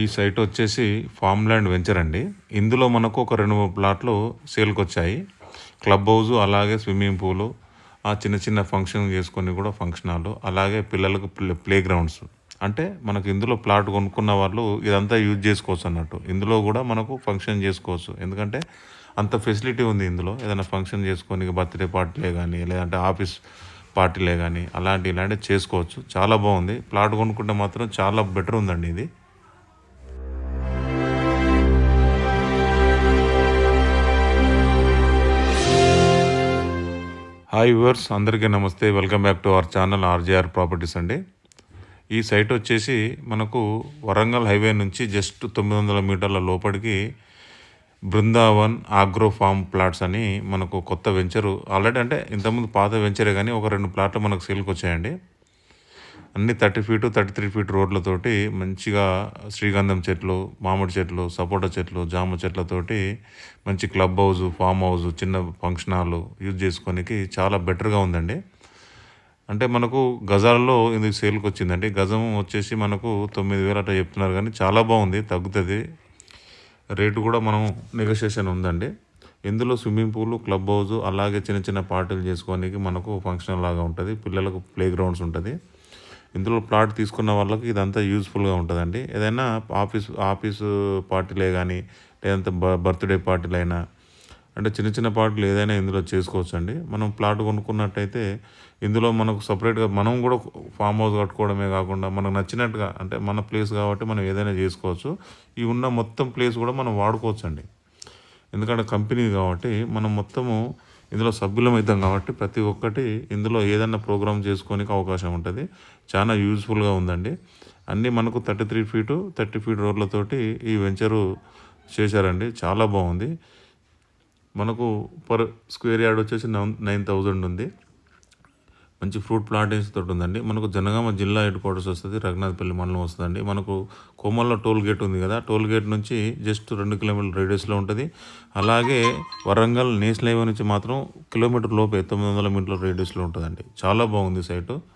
ఈ సైట్ వచ్చేసి farm land venture అండి. ఇందులో మనకు ఒక రెండు మూడు ప్లాట్లు సేల్కి వచ్చాయి క్లబ్ హౌస్ అలాగే స్విమ్మింగ్ పూలు ఆ చిన్న చిన్న ఫంక్షన్ చేసుకొని కూడా ఫంక్షన్ హాల్ అలాగే పిల్లలకు ప్లే ప్లే గ్రౌండ్స్ అంటే మనకు ఇందులో ప్లాట్ కొనుక్కున్న వాళ్ళు ఇదంతా యూజ్ చేసుకోవచ్చు అన్నట్టు. ఇందులో కూడా మనకు ఫంక్షన్ చేసుకోవచ్చు. ఎందుకంటే అంత ఫెసిలిటీ ఉంది ఇందులో. ఏదైనా ఫంక్షన్ చేసుకొని బర్త్డే పార్టీలే కానీ లేదంటే ఆఫీస్ పార్టీలే కానీ అలాంటి ఇలాంటివి చేసుకోవచ్చు. చాలా బాగుంది. ప్లాట్ కొనుక్కుంటే మాత్రం చాలా బెటర్ ఉందండి ఇది. హాయ్ వ్యూవర్స్ అందరికీ నమస్తే. Welcome back to our channel RJR properties అండి. ఈ సైట్ వచ్చేసి మనకు వరంగల్ హైవే నుంచి జస్ట్ తొమ్మిది వందల మీటర్ల లోపలికి బృందావన్ ఆగ్రో ఫామ్ ప్లాట్స్ అని మనకు కొత్త వెంచరు. ఆల్రెడీ అంటే ఇంతకుముందు పాత వెంచరే కానీ ఒక రెండు ప్లాట్లు మనకు సేల్కి వచ్చాయండి. అన్ని thirty feet thirty three feet రోడ్లతోటి మంచిగా శ్రీగంధం చెట్లు మామిడి చెట్లు సపోటా చెట్లు జామ చెట్లతోటి మంచి క్లబ్ హౌస్ ఫామ్ హౌస్ చిన్న ఫంక్షన్ హాల్ యూజ్ చేసుకోనికి చాలా బెటర్గా ఉందండి. అంటే మనకు గజాలలో ఇది సేల్కి వచ్చిందండి గజం వచ్చేసి మనకు తొమ్మిది వేలు అట్లా చెప్తున్నారు కానీ చాలా బాగుంది తగ్గుతుంది. రేటు కూడా మనం నెగోషియేషన్ ఉందండి. ఇందులో స్విమ్మింగ్ పూల్ క్లబ్ హౌస్ అలాగే చిన్న చిన్న పార్టీలు చేసుకోనికి మనకు ఫంక్షన్ లాగా ఉంటుంది. పిల్లలకు ప్లే గ్రౌండ్స్ ఉంటుంది. ఇందులో ప్లాట్ తీసుకున్న వాళ్ళకి ఇదంతా యూస్ఫుల్గా ఉంటుందండి. ఏదైనా ఆఫీస్ ఆఫీసు పార్టీలే కానీ లేదంటే బ బర్త్డే పార్టీలు అయినా అంటే చిన్న చిన్న పార్టీలు ఏదైనా ఇందులో చేసుకోవచ్చు అండి మనం ప్లాట్ కొనుక్కున్నట్టయితే ఇందులో మనకు సపరేట్గా మనం కూడా ఫామ్ హౌస్ కట్టుకోవడమే కాకుండా మనకు నచ్చినట్టుగా అంటే మన ప్లేస్ కాబట్టి మనం ఏదైనా చేసుకోవచ్చు. ఈ ఉన్న మొత్తం ప్లేస్ కూడా మనం వాడుకోవచ్చు అండి ఎందుకంటే కంపెనీ కాబట్టి మనం మొత్తము ఇందులో సభ్యులం అవుతాం కాబట్టి ప్రతి ఒక్కటి ఇందులో ఏదైనా ప్రోగ్రామ్ చేసుకోనికి అవకాశం ఉంటుంది. చాలా యూజ్ఫుల్గా ఉందండి. అన్నీ మనకు thirty three feet thirty feet రోడ్లతోటి ఈ వెంచరు చేశారండి. చాలా బాగుంది. మనకు పర్ స్క్వేర్ యార్డ్ వచ్చేసి నైన్ నైన్ థౌజండ్ ఉంది. మంచి ఫ్రూట్ ప్లాంటేషన్ తోటి ఉందండి. మనకు జనగామ జిల్లా హెడ్ క్వార్టర్స్ వస్తుంది రఘునాథపల్లి మండలం వస్తుందండి. మనకు కోమల్లో టోల్ గేట్ ఉంది కదా టోల్ గేట్ నుంచి జస్ట్ రెండు కిలోమీటర్ రేడియస్లో ఉంటుంది. అలాగే వరంగల్ నేషనల్ హైవే నుంచి మాత్రం కిలోమీటర్ లోపే తొమ్మిది వందల మీటర్ల రేడియస్లో ఉంటుందండి. చాలా బాగుంది సైటు.